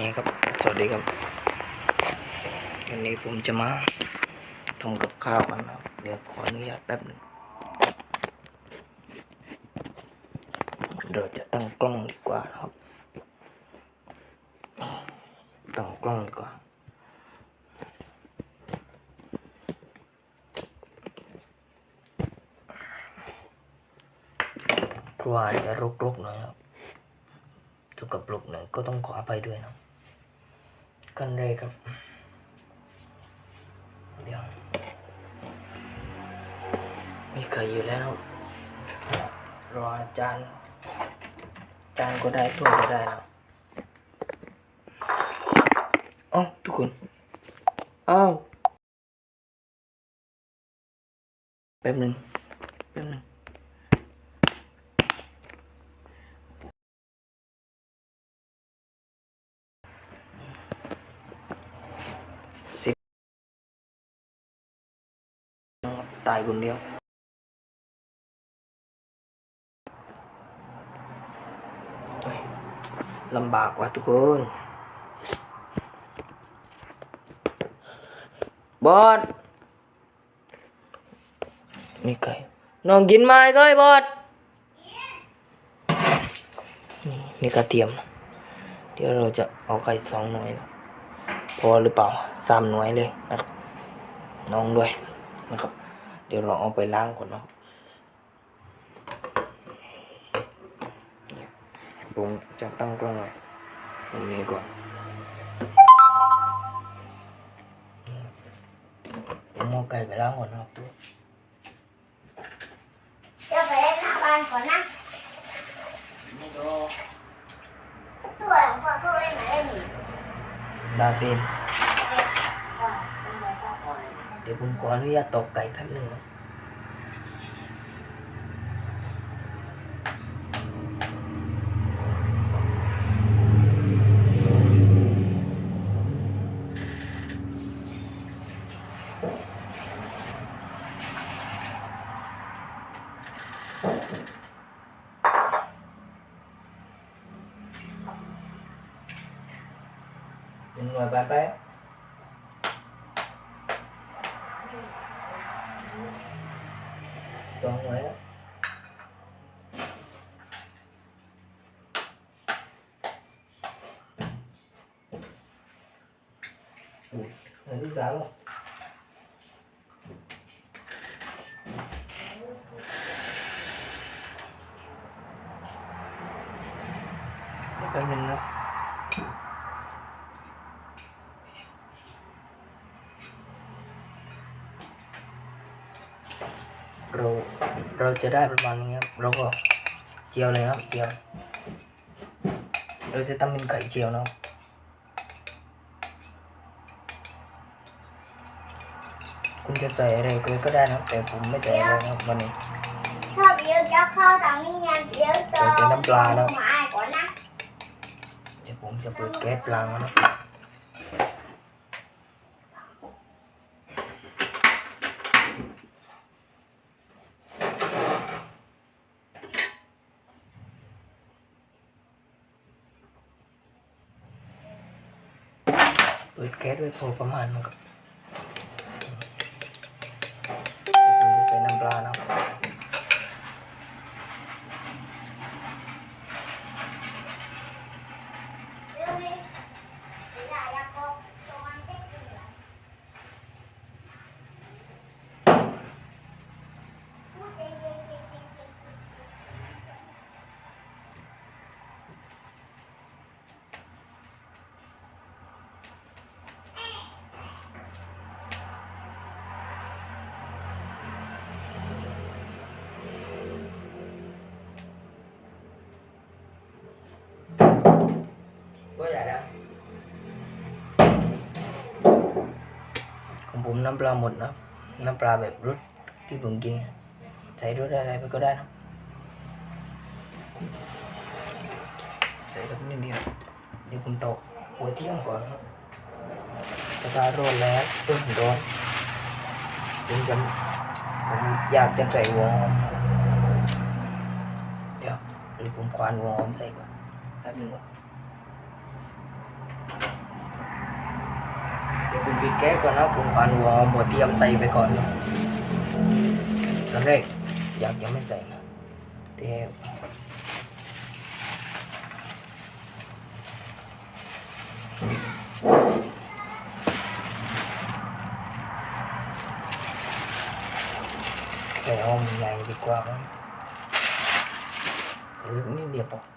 นี่ครับ สวัสดีครับ วันนี้ผมจะมาทำกับข้าวกันครับ เดี๋ยวขออนุญาตแป๊บหนึ่งเราจะตั้งกล้องดีกว่าครับ ตั้งกล้องดีกว่ากลัวอาจะรกๆหน่อยครับสกปรกหน่อยก็ต้องขออภัยด้วยนะ กันเลยครับ เดี๋ยว มีใครอยู่แล้ว รออาจารย์จานก็ได้ถ้วก็ได้นะเอ้าทุกคนเอ้าแป๊บหนึ่งแป๊บหนึ่ง สิบ ตายคนเดียวลำบากว่ะทุกคนบอสนี่ไก่น้องกินไหมก้อยบอสนี่นี่กระเทียม เดี๋ยวเราจะเอาไข่สองหน่วยนะพอหรือเปล่าสามหน่วยเลยนะครับน้องด้วย นะครับ เดี๋ยวเราเอาไปล้างก่อนเนาะผมจะตั้งกล้องไว้ตรงนี้ก่อนผมเอาไก่ไปล้างก่อนนะครับตัวจะไปเล่นหน้าบ้านก่อนนะไม่รอตัวของพ่อเขาเล่นไหนเล่นหนีดาเป็น ก่อนเป็นแบบพ่อก่อน เดี๋ยวผมขออนุญาตตอกไก่แป๊บหนึงนะหนึ่งห น่วยไปไปสองหน่วยแล้วอุ้ยหน่วยที่สามแล้วแป๊บนึงนะ เราเราจะได้ประมาณนี้ครับเราก็เจียวเลยครับเจียว เราจะทำเป็นไก่เจียวนะครับคุณจะใส่อะไรก็ได้นะครับแต่ผมไม่ใส่อะไรนะครับวันนี้ชอบเดี๋ยวจะเข้าทางนี้ยังเดี๋ยวเจอเป็นน้ำปลาแล้วมาอ่านก่อนนะเดี๋ยวผมจะเปิดแก๊สล้างแล้วนะ เปิดแก๊สไว้พอประมาณนะครับเดี๋ยวผมจะใส่น้ำปลานะครับ ของผมน้ำปลาหมดนะน้ำปลาแบบรสที่ผมกิน ใส่รสอะไรไปก็ได้นะใส่รสนิดเดียวเดี๋ยวผมตกหัวเที่ยงก่อนครับกระทะร้อนแล้วเริ่มร้อนผมจะผมอยากจะใส่หัวหอมเดี๋ยวหรือผมควานหัวหอมใส่ก่อนแป๊บนึงก่อน ปิดแก๊สก่อนนะผมฟันหัวหัวเตรียมใส่ไปก่อนนะตอนแรกอยากจะไม่ใส่นะแต่ใส่ห้องใหญ่ดีกว่ามั้งหรือนี่เดียวพอ